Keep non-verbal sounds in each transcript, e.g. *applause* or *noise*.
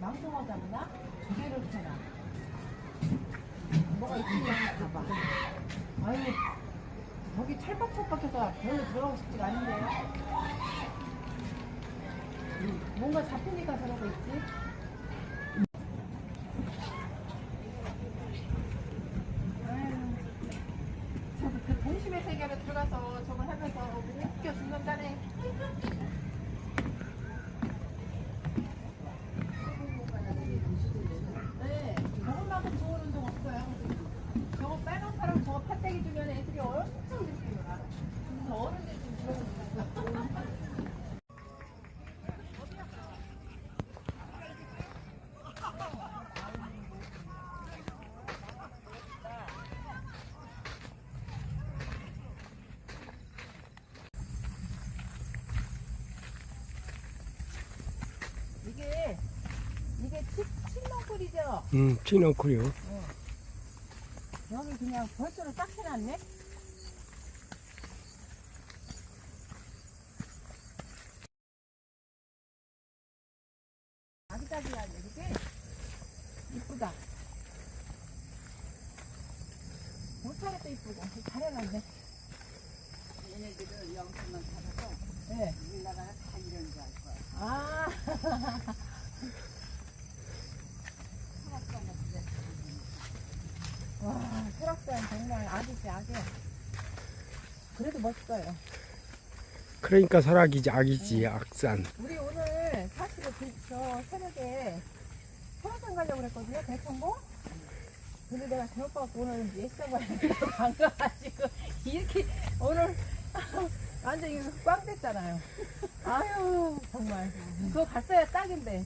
망통어 잡나? 조개를 붙여놔. 뭐가 있지? 봐봐. 아유, 저기 찰박찰박해서 별로 들어가고 싶지가 않은데. 뭔가 잡히니까 저러고 있지? 아유, 저도 그 동심의 세계로 들어가서 저걸 하면서 웃겨 죽는다네. 네, 저것만큼 좋은 운동 없어요. 저거 빨간 팥대기 주면 애들이 엄청 느끼요 그래서 어른들 이게 이게 치, 칠렁꿀이죠? 음, 피노크요. 그냥 벌써로 딱 해놨네? 아기자기야, 이게 이쁘다. 옷차림도 이쁘고, 잘 해놨네. 얘네들은 영수만 살아서 네. 우리나라가 다 이런 줄 알 거야. 아, *laughs* 사업가 먹는데 와, 설악산 정말 아기지, 아기. 그래도 멋있어요. 그러니까 설악이지, 악이지, 악산. 우리 오늘 사실은 그, 저 새벽에 설악산 가려고 그랬거든요, 대청봉? 근데 내가 봐갖고 오늘 예시장 가려고 안 *laughs* 가가지고 이렇게 오늘 *laughs* 완전 이거 꽝 됐잖아요. *laughs* 아유, 정말. 그거 갔어야 딱인데.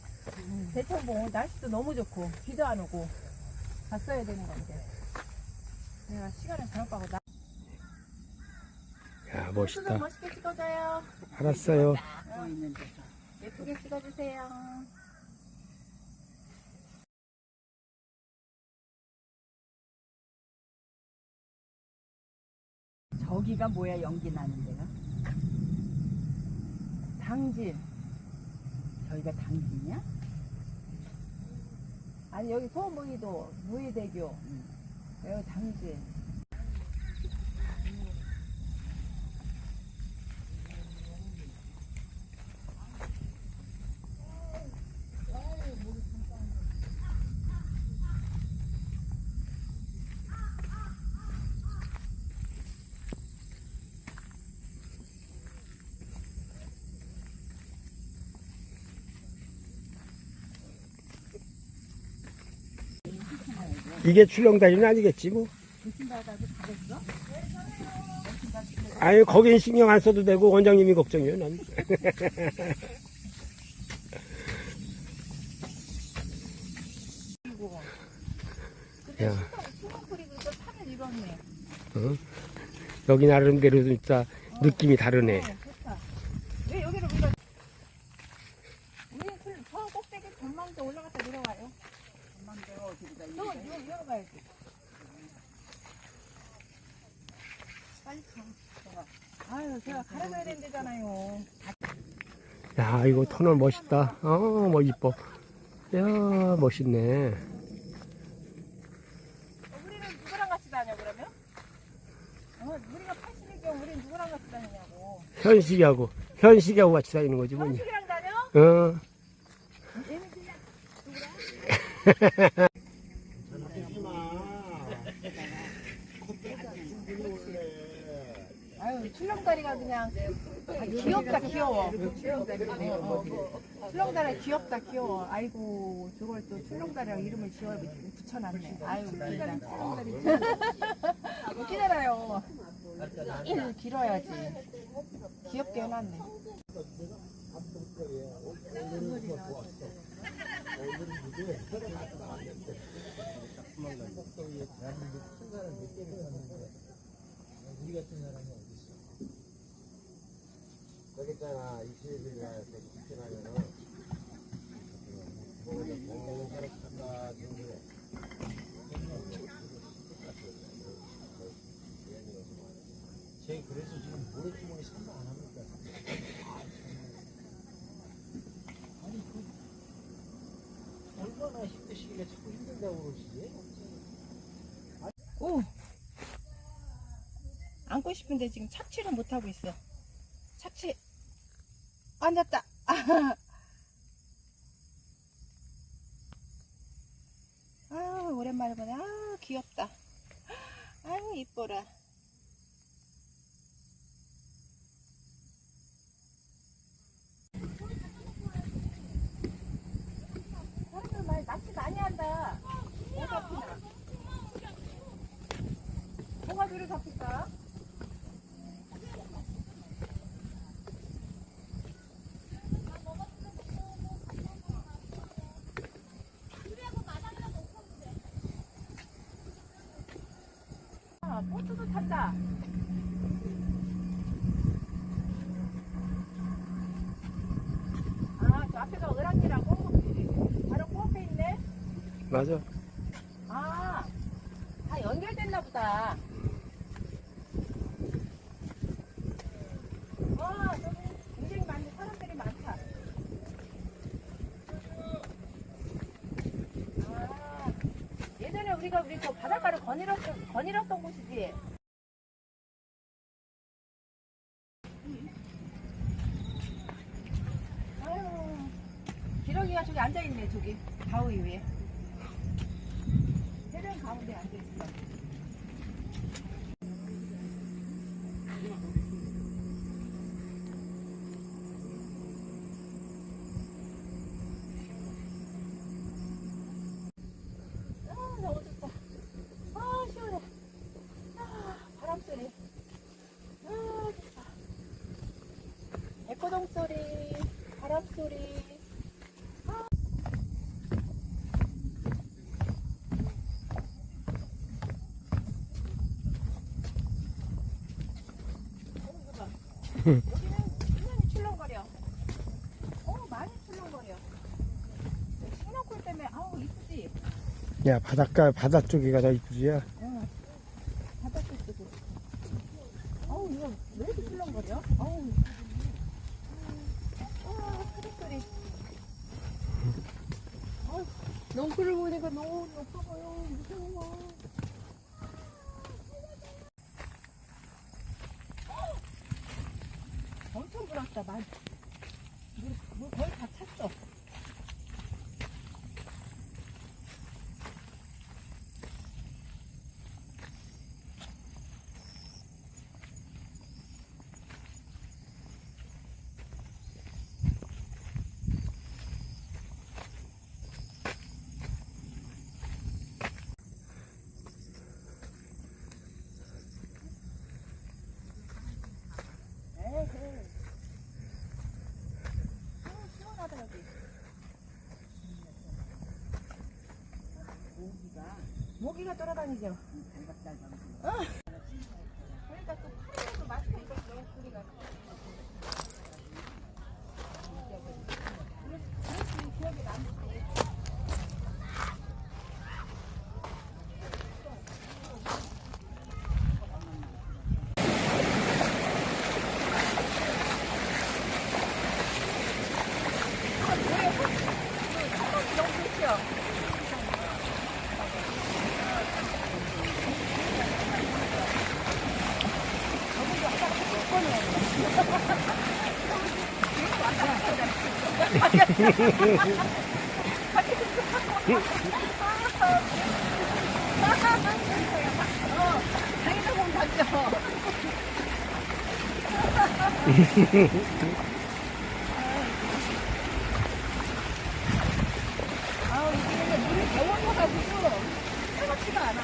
대청봉 오늘 날씨도 너무 좋고, 비도 안 오고, 갔어야 되는 건데. 내가 시간을 잘못 봐고 나. 야, 멋있다. 멋있게 찍어줘요. 알았어요. 보이는 데서. 예쁘게 찍어주세요. 저기가 뭐야 연기 나는 데가? 당진. 저기가 당진이야? 아니 여기 소무이도 무의대교. 여기 당진. 이게 출렁다리는 아니겠지, 뭐. 아유, 거긴 신경 안 써도 되고, 원장님이 걱정이에요, 난. 야. 이뤘네. 여기 나름대로 진짜 느낌이 다르네. 어, 우리가 저 꼭대기 전망대 올라갔다. 아유, 제가 가려줘야 된대잖아요. 야, 이거 터널 멋있다. 어, 뭐, 이뻐. 야, 멋있네. 어, 우리는 누구랑 같이 다녀 그러면? 어, 우리가 80이경 우리는 누구랑 같이 다니냐고. 현식이하고, 현식이하고 같이 다니는 거지. 현식이랑 다녀? 어, 아유, 출렁다리가 그냥 아, 귀엽다 귀여워. 출렁다리 귀엽다 귀여워. 아이고 저걸 또 출렁다리라고 이름을 지어 붙여놨네. 아유 웃기다. *laughs* 웃기잖아요. 일 길어야지. 귀엽게 해놨네. 저기 있잖아, 20일날 저기 직진하면은, 거기서 공사로 찾다, 정도에. 제 그래서 지금 모래주머니 상관 안 합니까? 얼마나 힘드시길래 자꾸 힘든다고 그러시지? 오. 안고 싶은데 지금 착취를 못 하고 있어. 착취. 앉았다. 아, 오랜만에 보네. 아, 귀엽다. 아유, 이뻐라. 사람들 말 낚시 많이 한다. 뭐 잡히나? 뭐가 뒤로 잡힐까? 아, 보트도 탔다. 아, 저 앞에가 코앞에 있네? 맞아. 아, 다 연결됐나 보다. 아, 우리가 우리 그 바닷가를 거닐었던, 거닐었던 곳이지. 아유, 기러기가 저기 앉아있네, 저기. 바위 위에. 해변 가운데 앉아있어. 아, 너무 좋다. 아, 시원해. 아, 바람 소리. 아, 좋다. 에코동 소리, 바람 소리. 여기는 출렁거려. 어, 많이 출렁거려. 식량골 때문에, 아우, 이쁘지? 야, 바닷가, 바다 쪽이가 더 이쁘지야. 응. 바닥도 쓰고. 아우, 이거 왜 이렇게 출렁거려? 아우. 아, 소리 소리. 아우, 넝쿨을 보니까 너무 높 아가요. 무서워. 엄청 불었다, 말. 물, 물 거의 다 찼어. 에헤. 아, 시원하다, 여기. 모기가. 모기가 돌아다니죠? 어. 그러니까 또 파리에도 마스크 입었어, 소리가. 그렇지, 기억에 남지. 너무 좋죠? 어, 자기도 몸 던져. 아우, 이게 물이 데워져가지고 뜨겁지가 않아.